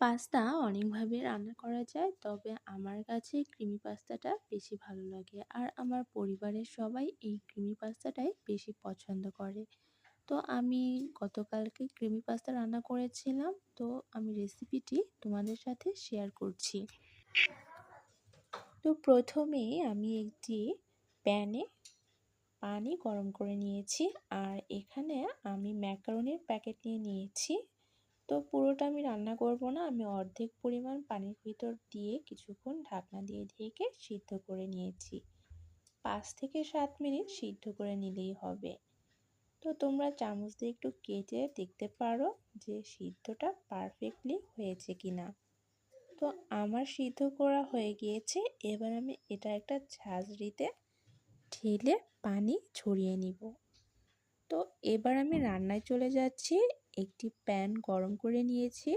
Pasta অনেকভাবে রান্না করা যায়। তবে আমার কাছে ক্রিমি পাস্তাটা বেশি ভালো লাগে আর আমার পরিবারের সবাই এই ক্রিমি পাস্তাটাই বেশি পছন্দ করে। তো আমি গতকালকে ক্রিমি পাস্তা রান্না করেছিলাম। তো আমি রেসিপিটি তোমাদের সাথে শেয়ার করছি। তো প্রথমে আমি একটি প্যানে পানি গরম করে নিয়েছি। আর এখানে আমি ম্যাকারনির প্যাকেট নিয়ে নিয়েছি। তো পুরোটা আমি রান্না করব না, আমি অর্ধেক পরিমাণ পানির ভিতর দিয়ে কিছুক্ষণ ঢাকনা দিয়ে ঢেকে সিদ্ধ করে নিয়েছি। পাঁচ থেকে সাত মিনিট সিদ্ধ করে নিলেই হবে। তো তোমরা চামচ দিয়ে একটু কেটে দেখতে পারো যে সিদ্ধটা পারফেক্টলি হয়েছে কি না তো আমার সিদ্ধ করা হয়ে গিয়েছে, এবার আমি এটা একটা ঝাঁঝরিতে ঢেলে পানি ছড়িয়ে নিব। তো এবার আমি রান্নায় চলে যাচ্ছি একটি প্যান গরম করে নিয়েছি।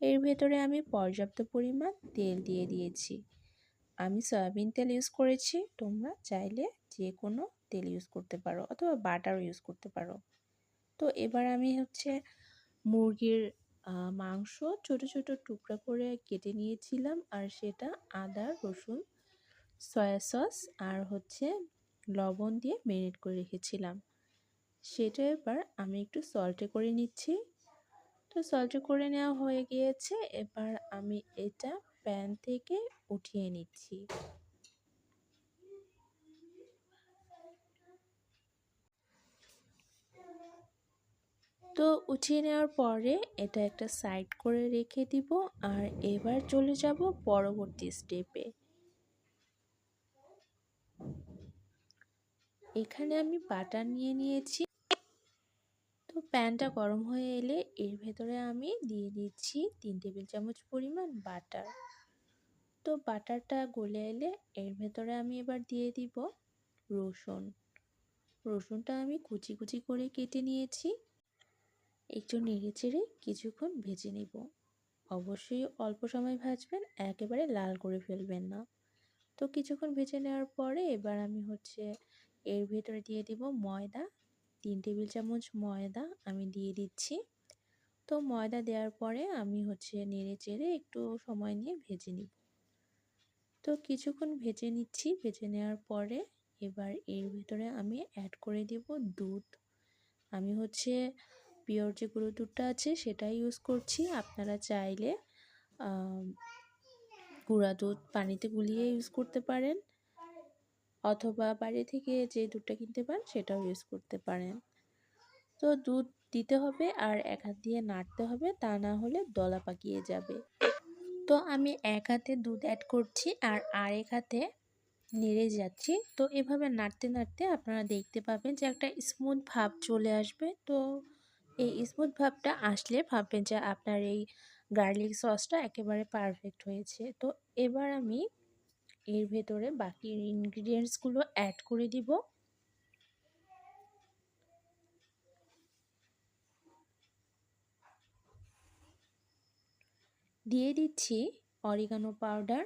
এর ভেতরে আমি পর্যাপ্ত পরিমাণ তেল দিয়ে দিয়েছি। আমি সয়াবিন তেল ইউজ করেছি। তোমরা চাইলে যে কোনো তেল ইউজ করতে পারো অথবা বাটারও ইউজ করতে পারো। তো এবার আমি হচ্ছে মুরগির মাংস ছোট ছোট টুকরা করে কেটে নিয়েছিলাম আর সেটা আদা, রসুন, সয়া সস আর হচ্ছে লবণ দিয়ে ম্যারিনেট করে রেখেছিলাম। সেটা এবার আমি একটু সল্টে করে নিচ্ছি। তো সল্টে করে নেওয়া হয়ে গিয়েছে, এবার আমি এটা প্যান থেকে উঠিয়ে নিচ্ছি। তো উঠিয়ে নেওয়ার পরে এটা একটা সাইড করে রেখে দিব, আর এবার চলে যাব পরবর্তী স্টেপে এখানে আমি বাটার নিয়ে নিয়েছি। প্যানটা গরম হয়ে এলে এর ভেতরে আমি দিয়ে দিচ্ছি তিন টেবিল চামচ পরিমাণ বাটার। তো বাটারটা গলে এলে এর ভেতরে আমি এবার দিয়ে দিব রসুন। রসুনটা আমি কুচি কুচি করে কেটে নিয়েছি। একটু নেড়ে চেড়ে কিছুক্ষণ ভেজে নেব। অবশ্যই অল্প সময় ভাজবেন, একেবারে লাল করে ফেলবেন না। তো কিছুক্ষণ ভেজে নেওয়ার পরে এবার আমি হচ্ছে এর ভেতরে দিয়ে দিব ময়দা তিন টেবিল চামচ ময়দা আমি দিয়ে দিচ্ছি। তো ময়দা দেওয়ার পরে আমি হচ্ছে নেড়ে চেড়ে একটু সময় নিয়ে ভেজে নিব। তো কিছুক্ষণ ভেজে নিচ্ছি। ভেজে নেওয়ার পরে এবার এর ভিতরে আমি অ্যাড করে দেব দুধ। আমি হচ্ছে পিওর যে গুঁড়ো দুধটা আছে সেটাই ইউজ করছি। আপনারা চাইলে গুঁড়া দুধ পানিতে গুলিয়ে ইউজ করতে পারেন। অথবা বাইরে থেকে যে দুধটা কিনতে পারেন সেটাও ইউজ করতে পারেন। তো দুধ দিতে হবে আর এক হাত দিয়ে নাড়তে হবে, তা না হলে দলা পাকিয়ে যাবে। তো আমি এক হাতে দুধ অ্যাড করছি আর আরেক হাতে নেড়ে যাচ্ছি। তো এভাবে নাড়তে নাড়তে আপনারা দেখতে পাবেন যে একটা স্মুথ ভাব চলে আসবে। তো এই স্মুথ ভাবটা আসলে ভাববেন যে আপনার এই গার্লিক সসটা একেবারে পারফেক্ট হয়েছে। তো এবার আমি এর ভেতরে বাকি ইনগ্রিডিয়েন্টসগুলো অ্যাড করে দিব। দিয়ে দিচ্ছি অরিগানো পাউডার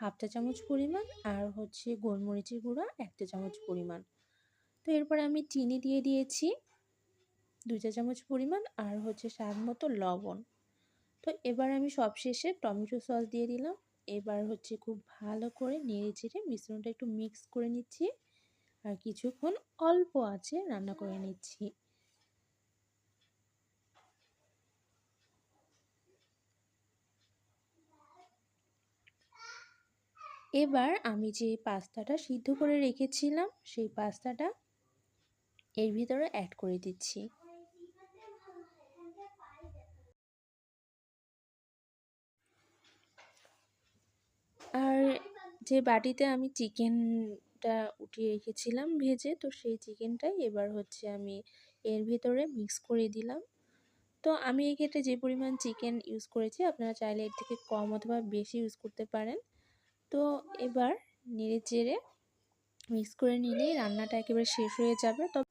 হাফ চা চামচ পরিমাণ আর হচ্ছে গোলমরিচের গুঁড়া এক চা চামচ পরিমাণ। তো এরপরে আমি চিনি দিয়ে দিয়েছি দু চা চামচ পরিমাণ আর হচ্ছে স্বাদ মতো লবণ। তো এবার আমি সবশেষে টমেটো সস দিয়ে দিলাম। এবার হচ্ছে খুব ভালো করে নেড়ে চেড়ে মিশ্রণটা একটু মিক্স করে নিচ্ছি। আর কিছুক্ষণ অল্প আছে রান্না করে নিচ্ছি। এবার আমি যে পাস্তাটা সিদ্ধ করে রেখেছিলাম, সেই পাস্তাটা এর ভিতরে অ্যাড করে দিচ্ছি আর যে বাটিতে আমি চিকেনটা উঠিয়ে রেখেছিলাম ভেজে, তো সেই চিকেনটাই এবার হচ্ছে আমি এর ভিতরে মিক্স করে দিলাম। তো আমি এক্ষেত্রে যে পরিমাণ চিকেন ইউজ করেছি, আপনারা চাইলে এর থেকে কম অথবা বেশি ইউজ করতে পারেন। তো এবার নেড়ে চেড়ে মিক্স করে নিলেই রান্নাটা একেবারে শেষ হয়ে যাবে। তবে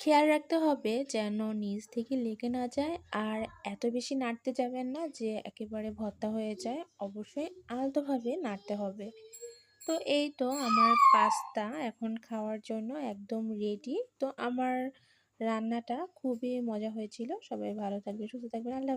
খেয়াল রাখতে হবে যেন নিচ থেকে লেগে না যায়, আর এত বেশি নাড়তে যাবেন না যে একেবারে ভর্তা হয়ে যায়। অবশ্যই আলতোভাবে নাড়তে হবে। তো এই তো আমার পাস্তা এখন খাওয়ার জন্য একদম রেডি তো আমার রান্নাটা খুবই মজা হয়েছিল। সবাই ভালো থাকবে সুস্থ থাকবেন, আল্লাহ